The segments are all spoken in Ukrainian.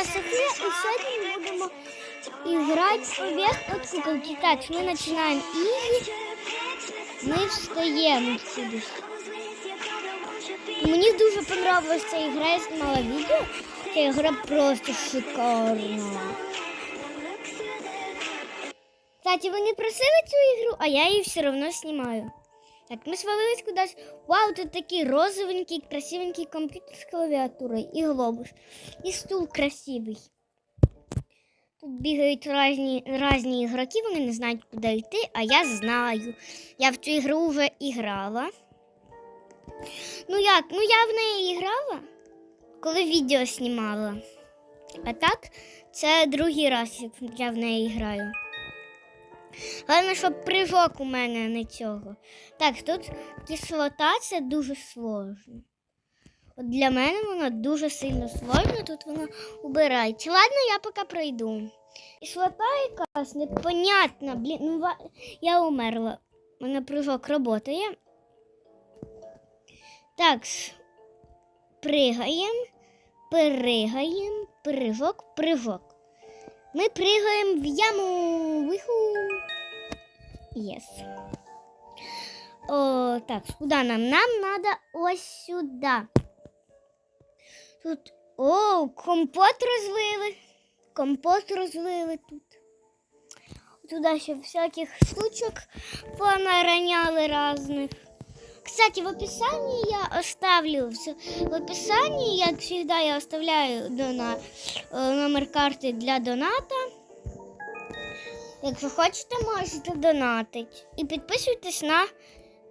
я Софія, і сьогодні ми будемо іграти поверх от куколки. Так, ми починаємо ізі. Ми встаємо сюди. Мені дуже понравилась ця ігра, я знімала відео. Ця ігра просто шикарна. Кстати, ви не просили цю ігру, а я її все одно знімаю. Так, ми свалились кудись. Вау, тут такий розовенький, красивенький комп'ютер з клавіатурою і глобус. І стул красивий. Тут бігають різні, різні ігроки, вони не знають, куди йти, а я знаю. Я в цю ігру вже і грала. Ну як? Ну я в неї грала, коли відео знімала. А так, це другий раз, як я в неї граю. Головне, щоб прыжок у мене не цього. Так, тут кислота це дуже сложно. От для мене вона дуже сильно сложна, тут вона убирається. Ладно, я поки пройду. Кислота якась непонятна. Блін, ну ва- я умерла. У мене прыжок працює. Так, с- пригаємо, пригаємо, прыжок, прыжок. Ми пригаємо в яму. Єс. О, так, куди нам? Нам надо ось сюди. Тут. О, компот розлили. Компот розлили тут. Туди ще всяких штучок понараняли разных. Кстати, в описании я оставлю все. В описании, як всегда, я оставляю дона, э, номер карти для доната. Якщо хочете, можете донатити. І підписуйтесь на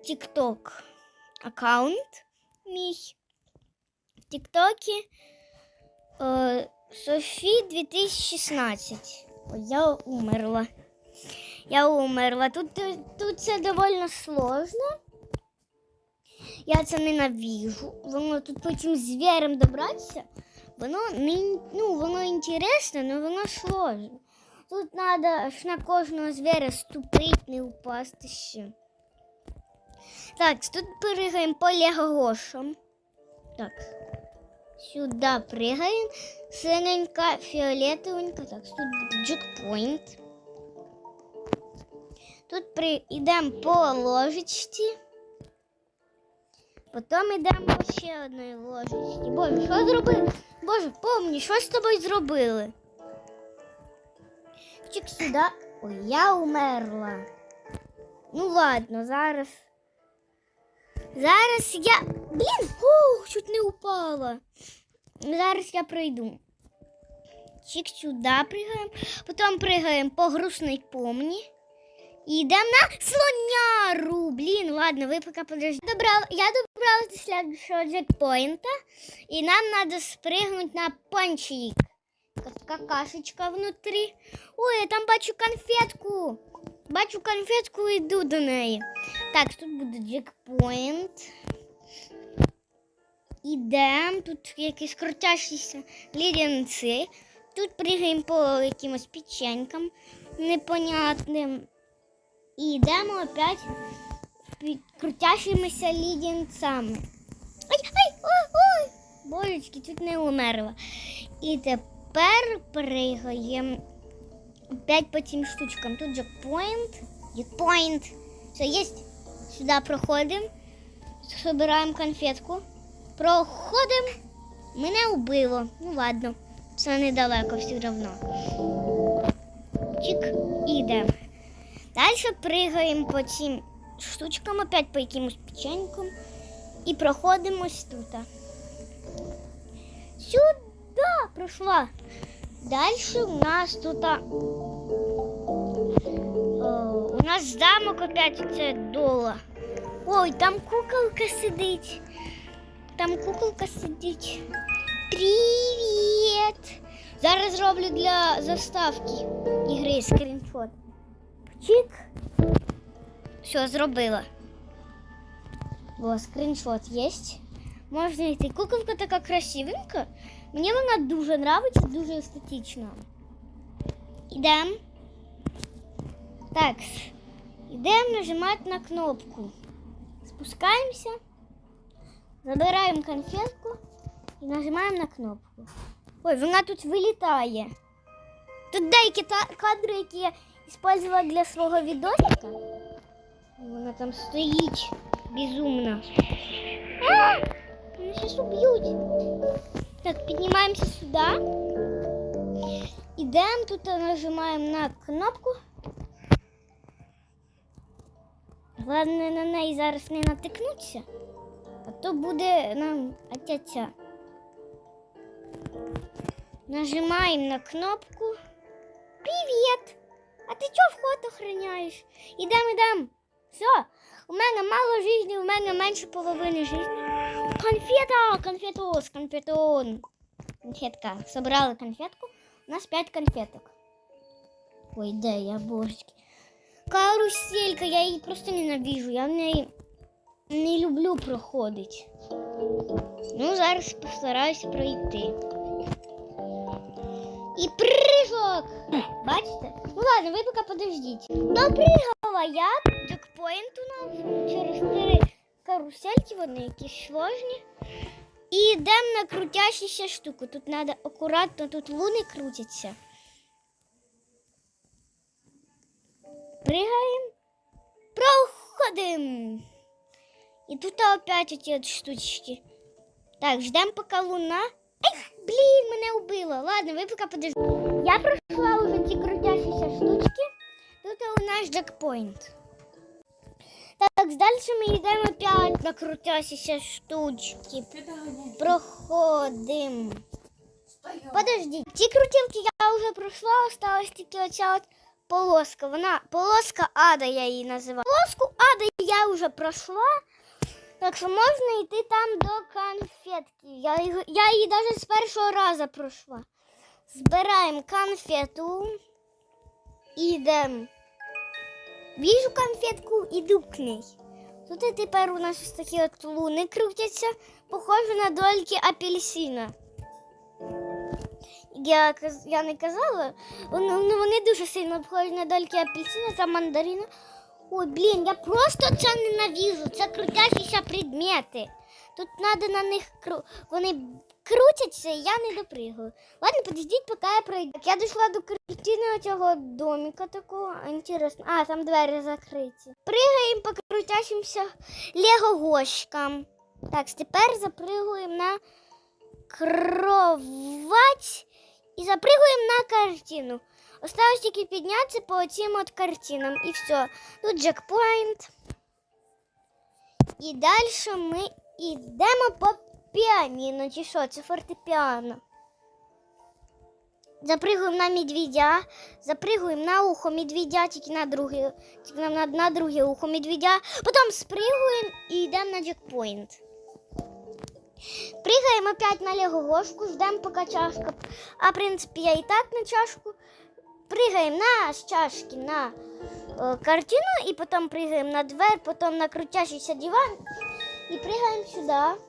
TikTok аккаунт мій. В TikTok Софі 2016. Ой, я умерла. Я умерла. Тут, тут це доволі сложно. Я це ненавижу. Воно тут потім звіром добратися. Воно не ну, воно інтересно, але воно сложно. Тут треба ж на кожного звіра ступити, не упасти ще. Так, тут пригаємо по лягошам. Так. Сюди пригаємо. Синенька, фіолетовенька. Так, тут буде джекпоінт. Тут при... йдемо по ложечці. Потім йдемо ще одної ложечці. Боже, що зробили? Боже, помні, що з тобою зробили? Чик сюди. Ой, я умерла. Ну ладно, зараз. Зараз я. Блін, о, чуть не упала. Зараз я пройду. Чик сюди пригаємо. Потім пригаємо по грустній помні. І йдемо на слоняру. Блін, ладно, ви поки подождите. Добрала, я добралась до следующего джекпоинта. І нам треба спригнути на пончик. Какашечка внутрі. Ой, я там бачу конфетку. Бачу конфетку і йду до неї. Так, тут буде джекпоінт. Ідемо. Тут якісь крутящіся лідянці. Тут пригаємо по якимось печенькам непонятним. І йдемо опять під крутящимися лідянцями. Ай, ай, ой, ой! Божечки, тут не умерла. І тепер пригаємо опять по цим штучкам. Тут джекпоінт. Джекпоінт. Все, є. Сюди проходимо. Собираємо конфетку. Проходимо. Мене убило. Ну ладно. Це недалеко все одно. Чик і йдемо. Далі пригаємо по цим штучкам, опять по якимось печенькам. І проходимо ось тут. Сюди пройшла. Далі у нас тут. о, у нас замок опять це дола. Ой, там куколка сидить. Там куколка сидить. Привіт! Зараз зроблю для заставки ігри скріншот. Чик. Все, зробила. О, скріншот є. Можна йти. Куколка така красивенька. Мені вона дуже подобається, дуже естетична. Ідемо. Так. Ідемо нажимати на кнопку. Спускаємося. Забираємо конфетку і нажимаємо на кнопку. Ой, вона тут вилітає. Тут деякі кадри, які я використовувала для свого відосика. Вона там стоїть безумно. А! Мене зараз уб'ють. Так, піднімаємося сюди. Ідемо тут нажимаємо на кнопку. Головне на неї зараз не натикнутися, а то буде нам отяця. Нажимаємо на кнопку. Привіт! А ти чого вход охороняєш? Ідем, ідем. Все, у мене мало житті, у мене менше половини житті. Конфета! Конфетос, конфетон. Конфетка. Собрали конфетку. У нас 5 конфеток. Ой, де я, божечки. Каруселька, я її просто ненавижу. Я в неї не люблю проходити. Ну, зараз постараюся пройти. І прыжок! Бачите? Ну ладно, ви поки подождіть. Допригала я джекпоінту на через три карусельки, вони якісь сложні. І йдемо на крутящуся штуку. Тут треба акуратно, тут луни крутяться. Пригаємо. Проходим. І тут опять эти от штучки. Так, ждем пока луна. Ай, блін, мене убило. Ладно, ви поки подождите. Я пройшла уже ті крутящіся штучки. Тут у нас джекпоінт. Так, далі ми йдемо опять на крутящіся штучки. Проходим. Подожди, ті крутілки я вже пройшла, осталась тільки оця от полоска. Вона полоска ада, я її називаю. Полоску ада я вже пройшла. Так що можна йти там до конфетки. Я, я її навіть з першого разу пройшла. Збираємо конфету. Ідемо. Віжу конфетку, іду к ней. Тут і тепер у нас ось такі от луни крутяться, похоже на дольки апельсина. Я, я не казала, вони дуже сильно похожі на дольки апельсина та мандарина. Ой, блін, я просто це ненавижу. Це крутящіся предмети. Тут треба на них кру... вони крутяться, і я не допригаю. Ладно, подождіть, поки я пройду. Так, я дійшла до картини цього домика такого. Інтересно. А, там двері закриті. Пригаємо по крутящимся лего-гошкам. Так, тепер запригуємо на кровать і запригуємо на картину. Осталось тільки піднятися по цим от картинам. І все. Тут джекпоінт. І далі ми йдемо по піаніно. Чи що? Це фортепіано. Запригуємо на медведя, запригуємо на ухо медведя, тільки на друге, тільки на, на, друге ухо медведя. Потім спригуємо і йдемо на джекпоінт. Пригаємо опять на лего-гошку, ждемо поки чашка. А в принципі я і так на чашку. Пригаємо на чашки на е, картину, і потім пригаємо на двері, потім на крутящийся диван і пригаємо сюди.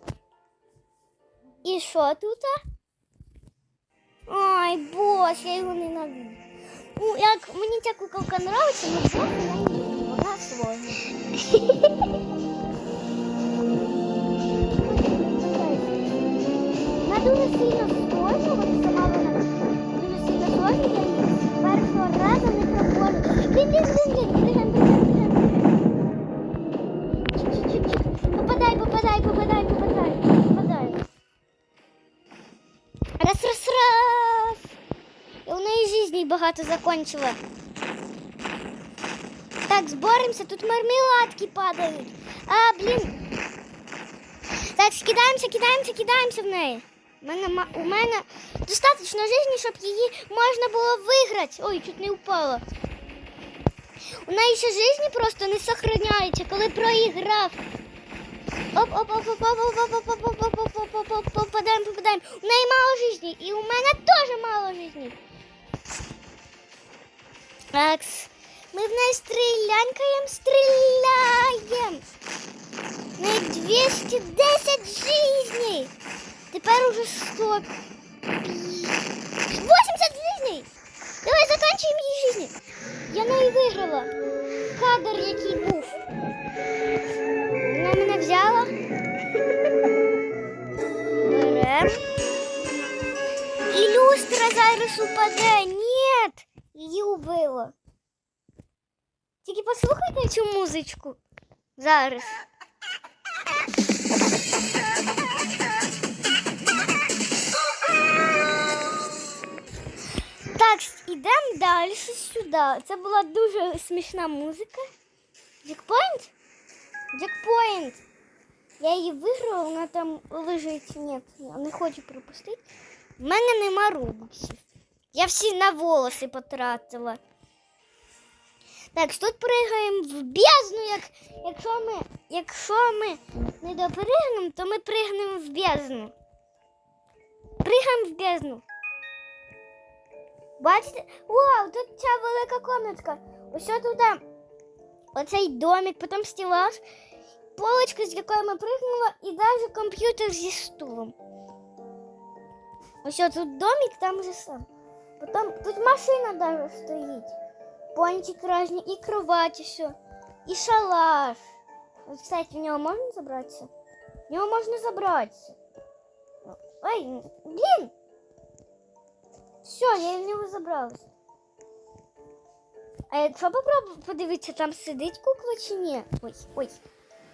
І що тут? Ой, бос, я його ненавижу. Ну, як мені ця куколка подобається, але бос я не люблю, вона сложна. Вона сильно сложна, от сама вона дуже сильно сложна, я її Попадай, попадай, попадай, попадай, попадай. У неї жизней багато закончила. Так, зборемося, тут мармеладки падають. А, блін. Так, кидаємося, кидаємося, кидаємося в неї. У мене, у мене достатньо житті, щоб її можна було виграти. Ой, чуть не упала. У неї ще житті просто не сохраняється, коли проіграв. Оп, оп, оп, оп, оп, оп, оп, оп, оп, оп, оп, оп, оп, оп, попадаємо, попадаємо. У неї мало житті, і у мене теж мало житті. Так, ми в неї стрілянькаємо, стріляємо. В неї 210 жизней. Тепер уже 100. 80 жизней. Давай заканчуємо її жизни. Я неї виграла. Кадр, який був. Вона мене взяла. Берем. І монстра зараз упаде. Ні, її убило. Тільки послухайте цю музичку. Зараз. Так, ідемо далі сюди. Це була дуже смішна музика. Джекпоінт? Джекпоінт. Я її виграла, вона там лежить. Ні, я не хочу пропустити. У мене нема рубуксів. Я всі на волоси потратила. Так, тут пригаємо в бездну, як, якщо ми, якщо ми не допригнемо, то ми пригнемо в бездну. Пригаємо в бездну. Бачите? Вау, тут ця велика комнатка. Ось туди. Оцей домик, потім стелаж, полочка, з якої ми пригнули, і навіть комп'ютер зі стулом. Ось тут домик, там же сам. Потім тут машина даже стоїть. Пончик різні, і кровать, все. І шалаш. От, Кстати, в нього можна забратися? В нього можна забратися. Ой, блін! Все, я в нього забралась. А якщо попробую подивитися, там сидить кукла чи ні? Ой, ой.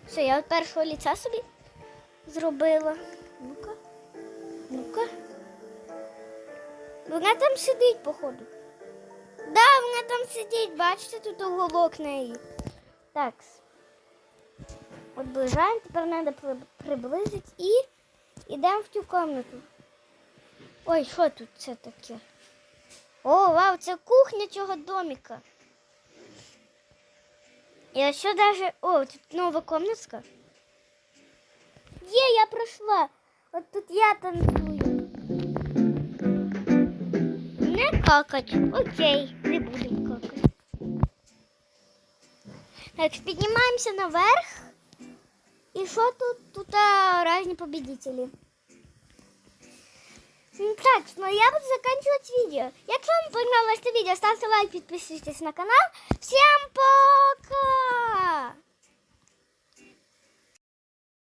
Все, я от першого ліця собі зробила. Ну-ка. Ну-ка. Вона там сидить, походу. Да, вона там сидить, бачите, тут уголок неї. Так. От ближаємо, тепер треба приблизити і йдемо в цю кімнату. Ой, що тут це таке? О, вау, це кухня цього домика. І що даже. О, тут нова комнатка. Є, я пройшла. От тут я танцюю. Не какать. Окей, не будемо какати. Так, піднімаємося наверх. І що тут? Тут а, різні победителі. Так, ну я буду заканчивать видео. Якщо вам понравилось это видео, ставьте лайк, подписывайтесь на канал. Всем пока!